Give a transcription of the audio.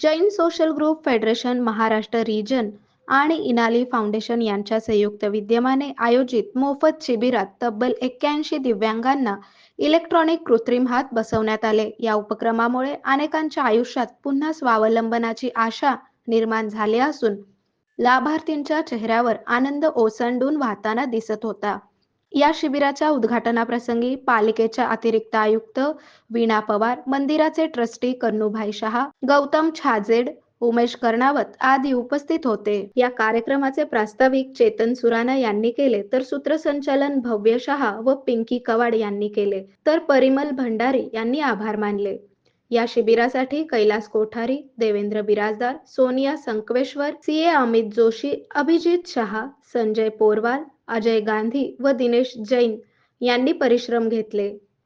Jain social group federation Maharashtra region आणि इनाली foundation यांच्या संयुक्त विद्यमाने आयोजित मोफत शिबिरात तब्बल एक्क्याऐंशी दिव्यांगांना इलेक्ट्रॉनिक कृत्रिम हात बसवण्यात आले. या उपक्रमामुळे अनेकांच्या आयुष्यात पुन्हा स्वावलंबनाची आशा निर्माण झाली असून लाभार्थींच्या चेहऱ्यावर आनंद ओसंडून वाहताना दिसत होता. या शिबिराच्या उद्घाटनाप्रसंगी पालिकेच्या अतिरिक्त आयुक्त वीणा पवार मंदिराचे ट्रस्टी कन्नूभाई शहा गौतम छाजेड उमेश कर्णावत आदी उपस्थित होते. या कार्यक्रमाचे प्रास्ताविक चेतन सुराना यांनी केले तर सूत्रसंचालन भव्य शहा व पिंकी कवाड यांनी केले तर परिमल भंडारी यांनी आभार मानले. या शिबिरासाठी कैलास कोठारी देवेंद्र बिराजदार सोनिया संकवेश्वर सी ए अमित जोशी अभिजित शहा संजय पोरवाल अजय गांधी व दिनेश जैन यांनी परिश्रम घेतले.